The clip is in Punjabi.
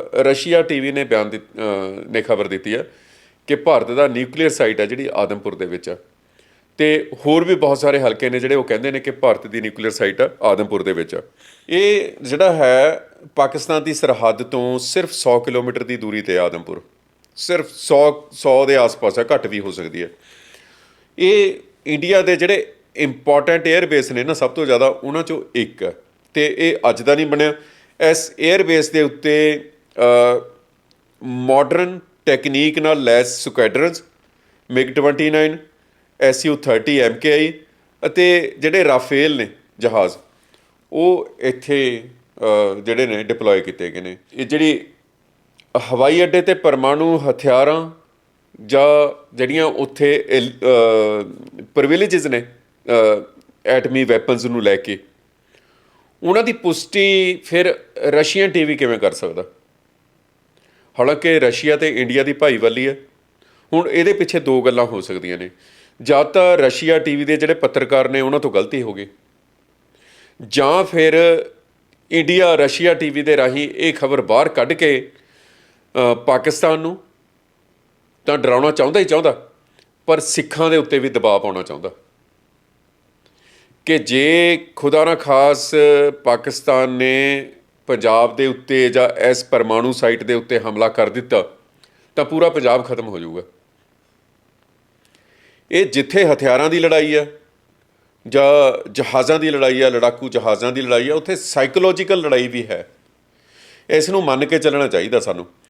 ਅ, ਰਸ਼ੀਆ ਟੀਵੀ ਨੇ ਬਿਆਨ ਦਿੱਤ- ਨੇ ਖਬਰ ਦਿੱਤੀ ਹੈ ਕਿ ਭਾਰਤ ਦਾ ਨਿਊਕਲੀਅਰ ਸਾਈਟ ਹੈ ਜਿਹੜੀ ਆਦਮਪੁਰ ਦੇ ਵਿੱਚ ਆ ਤੇ ਹੋਰ ਵੀ ਬਹੁਤ ਸਾਰੇ ਹਲਕੇ ਨੇ ਜਿਹੜੇ ਉਹ ਕਹਿੰਦੇ ਨੇ ਕਿ ਭਾਰਤ ਦੀ ਨਿਊਕਲੀਅਰ ਸਾਈਟ ਆ ਆਦਮਪੁਰ ਦੇ ਵਿੱਚ ਆ ਇਹ ਜਿਹੜਾ ਹੈ ਪਾਕਿਸਤਾਨ ਦੀ ਸਰਹੱਦ ਤੋਂ ਸਿਰਫ 100 ਕਿਲੋਮੀਟਰ ਦੀ ਦੂਰੀ ਤੇ ਆਦਮਪੁਰ। ਸਿਰਫ 100 100 ਦੇ ਆਸ-ਪਾਸ ਆ ਘੱਟ ਵੀ ਹੋ ਸਕਦੀ ਹੈ। ਇਹ ਇੰਡੀਆ ਦੇ ਜਿਹੜੇ ਇੰਪੋਰਟੈਂਟ 에ਅਰਬੇਸ ਨੇ ਨਾ ਸਭ ਤੋਂ ਜ਼ਿਆਦਾ ਉਹਨਾਂ ਚੋਂ ਇੱਕ ਹੈ। ਤੇ ਇਹ ਅੱਜ ਦਾ ਨਹੀਂ ਬਣਿਆ। ਇਸ 에ਅਰਬੇਸ ਦੇ ਉੱਤੇ ਮਾਡਰਨ ਟੈਕਨੀਕ ਨਾਲ ਲੈਸ ਸਕੁਐਡਰਨਸ ਮਿਗ 29 SU 30 MKI ਅਤੇ ਜਿਹੜੇ ਰਾਫੇਲ ਨੇ ਜਹਾਜ਼, ਉਹ ਇੱਥੇ ਜਿਹੜੇ ਨੇ ਡਿਪਲੋਏ ਕੀਤੇ ਗਏ ਨੇ। ਇਹ ਜਿਹੜੀ ਹਵਾਈ ਅੱਡੇ ਤੇ ਪਰਮਾਣੂ ਹਥਿਆਰਾਂ ਜਾਂ ਜਿਹੜੀਆਂ ਉੱਥੇ ਪ੍ਰਿਵਿਲੇजेस ਨੇ ਐਟਮੀ ਵੈਪਨਸ ਨੂੰ ਲੈ ਕੇ, ਉਹਨਾਂ ਦੀ ਪੁਸ਼ਟੀ ਫਿਰ ਰਸ਼ੀਅਨ ਟੀਵੀ ਕਿਵੇਂ ਕਰ ਸਕਦਾ? ਹਾਲਾਂਕਿ ਰਸ਼ੀਆ ਤੇ ਇੰਡੀਆ ਦੀ ਭਾਈਵਾਲੀ ਹੈ। ਹੁਣ ਇਹਦੇ ਪਿੱਛੇ ਦੋ ਗੱਲਾਂ ਹੋ ਸਕਦੀਆਂ ਨੇ। ਜਾਂ ਤਾਂ ਰਸ਼ੀਆ ਟੀਵੀ ਦੇ ਜਿਹੜੇ ਪੱਤਰਕਾਰ ਨੇ ਉਹਨਾਂ ਤੋਂ ਗਲਤੀ ਹੋ ਗਈ। ਜਾਂ ਫਿਰ ਇੰਡੀਆ ਰਸ਼ੀਆ ਟੀਵੀ ਦੇ ਰਾਹੀਂ ਇਹ ਖਬਰ ਬਾਹਰ ਕੱਢ ਕੇ ਪਾਕਿਸਤਾਨ ਨੂੰ ਤਾਂ ਡਰਾਉਣਾ ਚਾਹੁੰਦਾ ਹੀ ਚਾਹੁੰਦਾ, ਪਰ ਸਿੱਖਾਂ ਦੇ ਉੱਤੇ ਵੀ ਦਬਾਅ ਪਾਉਣਾ ਚਾਹੁੰਦਾ। ਕਿ ਜੇ ਖੁਦਾ ਨਾ ਖਾਸ ਪਾਕਿਸਤਾਨ ਨੇ ਪੰਜਾਬ ਦੇ ਉੱਤੇ ਜਾਂ ਇਸ ਪਰਮਾਣੂ ਸਾਈਟ ਦੇ ਉੱਤੇ ਹਮਲਾ ਕਰ ਦਿੱਤਾ, ਤਾਂ ਪੂਰਾ ਪੰਜਾਬ ਖਤਮ ਹੋ ਜਾਊਗਾ। ਇਹ ਜਿੱਥੇ ਹਥਿਆਰਾਂ ਦੀ ਲੜਾਈ ਹੈ, ਜਾਂ ਜਹਾਜ਼ਾਂ ਦੀ ਲੜਾਈ ਹੈ, ਲੜਾਕੂ ਜਹਾਜ਼ਾਂ ਦੀ ਲੜਾਈ ਹੈ, ਉੱਥੇ ਸਾਈਕੋਲੋਜੀਕਲ ਲੜਾਈ ਵੀ ਹੈ। ਇਸ ਨੂੰ ਮੰਨ ਕੇ ਚੱਲਣਾ ਚਾਹੀਦਾ ਸਾਨੂੰ।